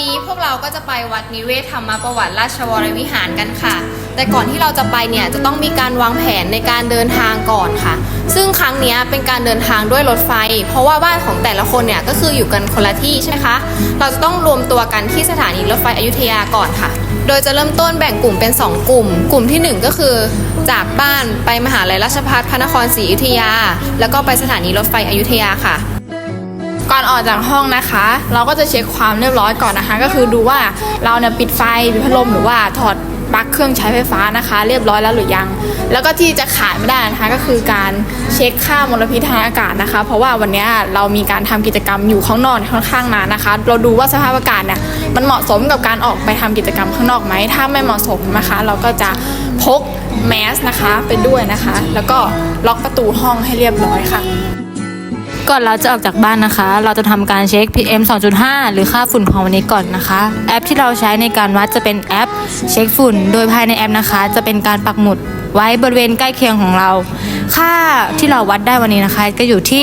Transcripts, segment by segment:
นี้พวกเราก็จะไปวัดนิเวศธรรมประวัติราชวรวิหารกันค่ะ แต่ก่อนที่เราจะไปเนี่ยจะต้องมีการวางแผนในการเดินทางก่อนค่ะ ซึ่งครั้งนี้เป็นการเดินทางด้วยรถไฟ เพราะว่าบ้านของแต่ละคนเนี่ยก็คืออยู่กันคนละที่ใช่ไหมคะ เราจะต้องรวมตัวกันที่สถานีรถไฟอยุธยาก่อนค่ะ โดยจะเริ่มต้นแบ่งกลุ่มเป็น 2 กลุ่ม กลุ่มทีหนึ่1 ก็คือ จากบ้านไปมหาลัยราชภัฏพระนครศรีอยุธยา แล้วก็ไปสถานีรถไฟอยุธยาค่ะ ก่อนออกจากห้องนะคะ เราก็จะเช็คความเรียบร้อยก่อนนะคะ ก็คือดูว่าเราเนี่ยปิดไฟปิดพัดลมหรือว่าถอดปลั๊กเครื่องใช้ไฟฟ้านะคะ เรียบร้อยแล้วหรือยัง แล้วก็ที่จะขาดไม่ได้นะคะก็คือการเช็คค่ามลพิษทางอากาศนะคะ เพราะว่าวันนี้เรามีการทำกิจกรรมอยู่ข้างนอกค่อนข้างนานนะคะ เราดูว่าสภาพอากาศเนี่ยมันเหมาะสมกับการออกไปทำกิจกรรมข้างนอกไหมถ้าไม่เหมาะสมนะคะ เราก็จะพกแมสนะคะไปด้วยนะคะ แล้วก็ล็อกประตูห้องให้เรียบร้อยค่ะ ก่อนเราจะออกจากบ้านนะคะ เราจะทำการเช็ค PM 2.5 หรือค่าฝุ่นของวันนี้ก่อนนะคะ แอปที่เราใช้ในการวัดจะเป็นแอปเช็คฝุ่น โดยภายในแอปนะคะ จะเป็นการปักหมุดไว้บริเวณใกล้เคียงของเรา ค่าที่เราวัดได้วันนี้นะคะ ก็อยู่ที่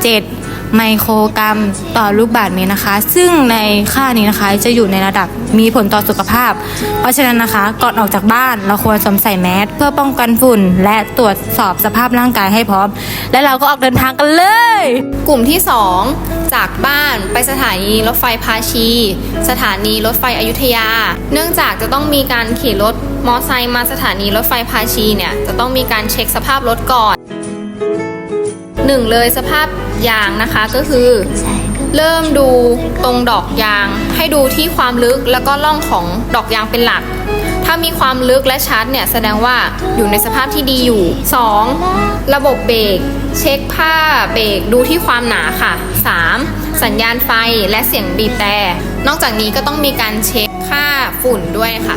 67 ไมโครกรัมต่อลูกบาศก์เมตรนะคะ ซึ่งในค่านี้นะคะจะอยู่ในระดับมีผลต่อสุขภาพ เพราะฉะนั้นนะคะ ก่อนออกจากบ้านเราควรสวมใส่แมสเพื่อป้องกันฝุ่น และตรวจสอบสภาพร่างกายให้พร้อม และเราก็ออกเดินทางกันเลย กลุ่มที่ 2 จากบ้านไปสถานีรถไฟภาชี สถานีรถไฟอยุธยา เนื่องจากจะต้องมีการขี่รถมอไซค์มาสถานีรถไฟภาชีเนี่ยจะต้องมีการเช็คสภาพรถก่อน หนึ่งเลยสภาพยางนะคะก็คือ เริ่มดูตรงดอกยาง ให้ดูที่ความลึกแล้วก็ล่องของดอกยางเป็นหลัก ถ้ามีความลึกและชัดเนี่ยแสดงว่าอยู่ในสภาพที่ดีอยู่ 2. ระบบเบรกเช็คผ้าเบรกดูที่ความหนาค่ะ 3. สัญญาณไฟและเสียงบีบแต่ นอกจากนี้ก็ต้องมีการเช็คค่าฝุ่นด้วยค่ะ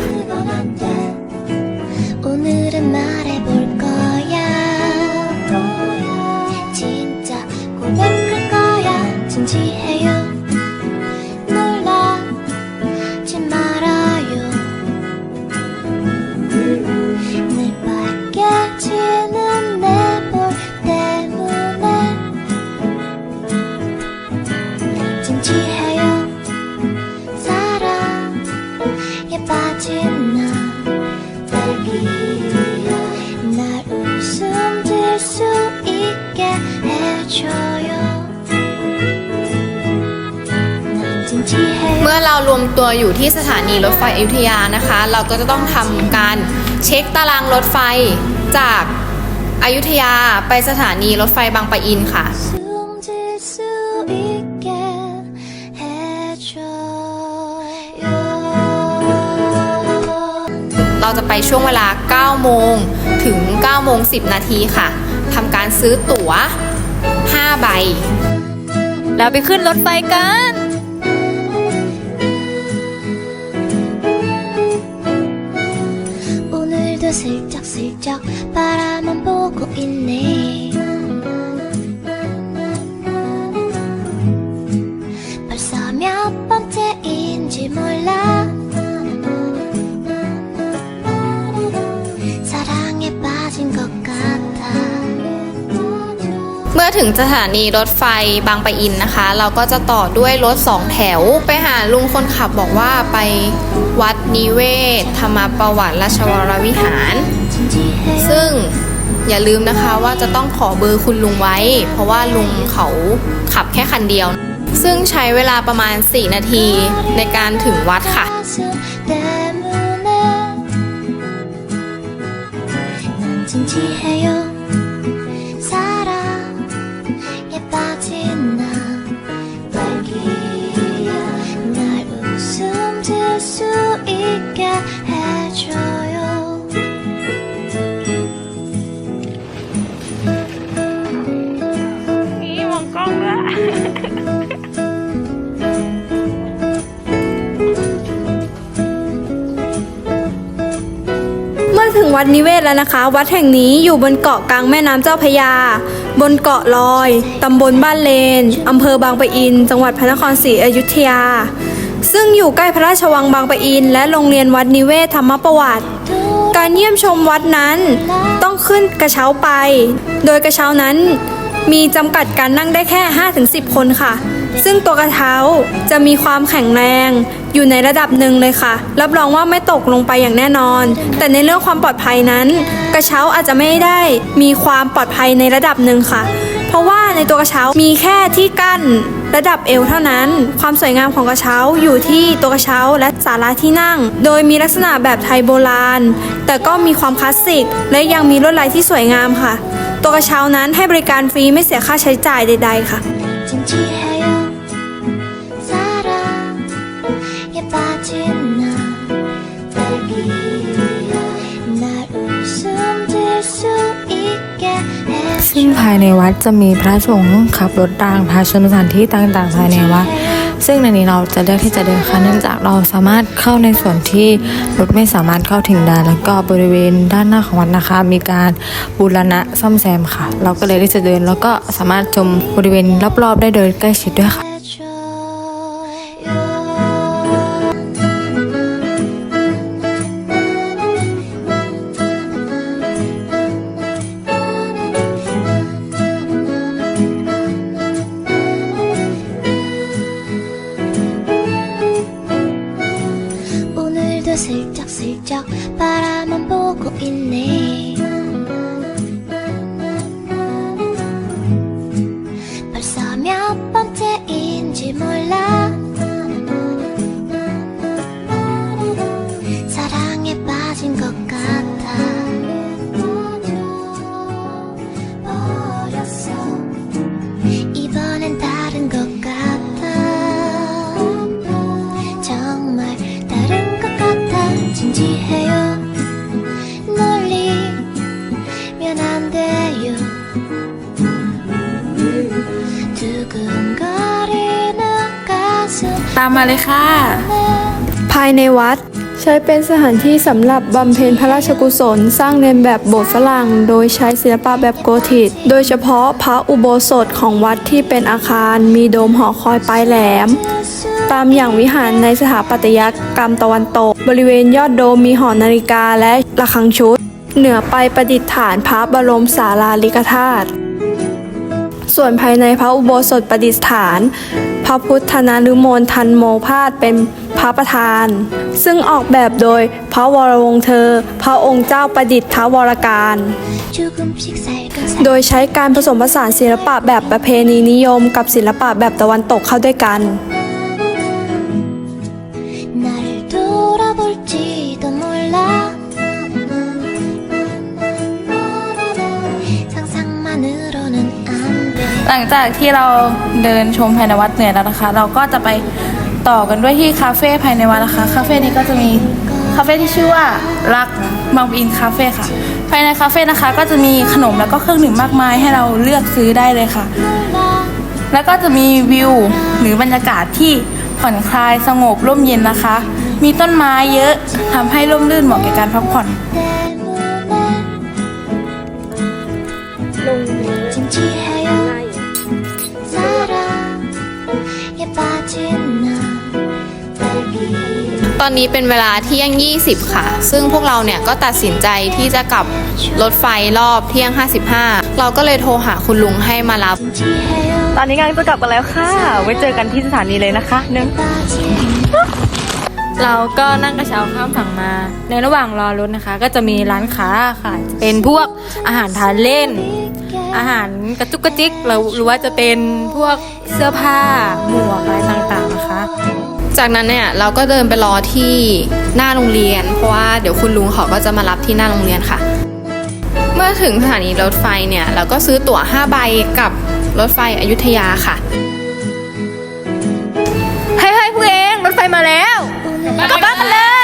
เมื่อเรารวมตัวอยู่ที่สถานีรถไฟอยุธยานะคะ เราก็จะต้องทำการเช็คตารางรถไฟจากอายุธยาไปสถานีรถไฟบางปะอินค่ะ เราจะไปช่วงเวลา 9 โมงถึง 9 โมง 10 นาทีค่ะทำการซื้อตั๋ว 5 ใบ แล้วไปขึ้นรถไฟกัน 오늘도 슬쩍슬쩍 바라만 보고 있네 ถึงสถานีรถไฟบางปะอินนะคะ เราก็จะต่อด้วยรถสองแถว ไปหาลุงคนขับบอกว่าไปวัดนิเวศ ธรรมประวัติราชวรวิหาร ซึ่งอย่าลืมนะคะว่าจะต้องขอเบอร์คุณลุงไว้ เพราะว่าลุงเขาขับแค่คันเดียว ซึ่งใช้เวลาประมาณ 4 นาทีในการถึงวัดค่ะที่ให้ 있게 해줘요 นี่มองกล้องด้วย เมื่อถึงวัดนิเวศแล้วนะคะ วัดแห่งนี้อยู่บนเกาะกลางแม่น้ำเจ้าพระยา บนเกาะลอย ตำบลบ้านเลน อำเภอบางปะอิน จังหวัดพระนครศรีอยุธยา ซึ่งอยู่ใกล้พระราชวังบางปะอิน และโรงเรียนวัดนิเวศธรรมประวัติ การเยี่ยมชมวัดนั้นต้องขึ้นกระเช้าไป โดยกระเช้านั้นมีจำกัดการนั่งได้แค่ 5-10 คนค่ะ ซึ่งตัวกระเช้าจะมีความแข็งแรงอยู่ในระดับหนึ่งเลยค่ะ รับรองว่าไม่ตกลงไปอย่างแน่นอน แต่ในเรื่องความปลอดภัยนั้น กระเช้าอาจจะไม่ได้มีความปลอดภัยในระดับหนึ่งค่ะ เพราะว่าในตัวกระเช้ามีแค่ที่กั้น ระดับเอวเท่านั้น ความสวยงามของกระเช้าอยู่ที่ตัวกระเช้าและศาลาที่นั่ง โดยมีลักษณะแบบไทยโบราณ แต่ก็มีความคลาสสิก และยังมีลวดลายที่สวยงามค่ะ ตัวกระเช้านั้นให้บริการฟรีไม่เสียค่าใช้จ่ายใด ๆ ค่ะ ซึ่งภายในวัดจะมีพระสงฆ์ขับรถรางพาชมสถานที่ต่างๆภายในวัด ซึ่งในนี้เราจะเลือกที่จะเดินค่ะเนื่องจากเราสามารถเข้าในส่วนที่รถไม่สามารถเข้าถึงได้ แล้วก็บริเวณด้านหน้าของวัดนะคะ มีการบูรณะซ่อมแซมค่ะ เราก็เลยได้จะเดินแล้วก็สามารถชมบริเวณรอบๆ ได้โดยใกล้ชิดด้วยค่ะ 슬쩍슬쩍 바라만 보고 있네 진지해요 놀리면 안 돼요 두근거리는 가슴 ตามมาเลยค่ะ ภายในวัด ใช้เป็นสถานที่สำหรับบำเพ็ญพระราชกุศล สร้างเรียนแบบโบสถ์ฝรั่ง โดยใช้ศิลปะแบบโกธิก โดยเฉพาะพระอุโบสถของวัดที่เป็นอาคาร มีโดมหอคอยปลายแหลม ตามอย่างวิหารในสถาปัตยกรรมตะวันตก บริเวณยอดโดมมีหอนาฬิกาและระฆังชุด เหนือไปประดิษฐานพระบรมสาราริกธาตุ ส่วนภายในพระอุโบสถประดิษฐาน พระพุทธนาลุมนทันโมพาสเป็นพระประธาน ซึ่งออกแบบโดยพระวรวงเธอ พระองค์เจ้าประดิษฐาวรการ โดยใช้การผสมผสานศิลปะแบบประเพณีนิยมกับศิลปะแบบตะวันตกเข้าด้วยกัน ลังจากที่เราเดินชมภายในวัดเหนื่อยแล้วนะคะ เราก็จะไปต่อกันด้วยที่คาเฟ่ภายในวัดนะคะ คาเฟ่นี้ก็จะมีคาเฟ่ที่ชื่อว่ารักบางปะอินคาเฟ่ค่ะ ภายในคาเฟ่นะคะ ก็จะมีขนมแล้วก็เครื่องดื่มมากมายให้เราเลือกซื้อได้เลยค่ะ แล้วก็จะมีวิวหรือบรรยากาศที่ผ่อนคลายสงบร่มเย็นนะคะ มีต้นไม้เยอะทำให้ร่มรื่นเหมาะแก่การพักผ่อน ตอนนี้เป็นเวลาเที่ยง 20 ค่ะ ซึ่งพวกเราเนี่ยก็ตัดสินใจที่จะกลับรถไฟรอบเที่ยง 55 เราก็เลยโทรหาคุณลุงให้มารับ ตอนนี้งานจะกลับกันแล้วค่ะ ไว้เจอกันที่สถานีเลยนะคะหนึ่งเราก็นั่งกระเช้าข้ามฝั่งมา ในระหว่างรอรถนะคะ ก็จะมีร้านค้าค่ะ เป็นพวกอาหารทานเล่น อาหารกระจุกกระจิกหรือว่าจะเป็นพวกเสื้อผ้าหมวกอะไรต่างๆนะคะ จากนั้นเนี่ยเราก็เดินไปรอที่หน้าโรงเรียน เพราะว่าเดี๋ยวคุณลุงเขาก็จะมารับที่หน้าโรงเรียนค่ะ เมื่อถึงสถานีรถไฟเนี่ยเราก็ซื้อตั๋ว 5 ใบกับรถไฟอยุธยาค่ะเฮ้ยเฮ้ยพวกเองรถไฟมาแล้วกลับบ้านกันเลย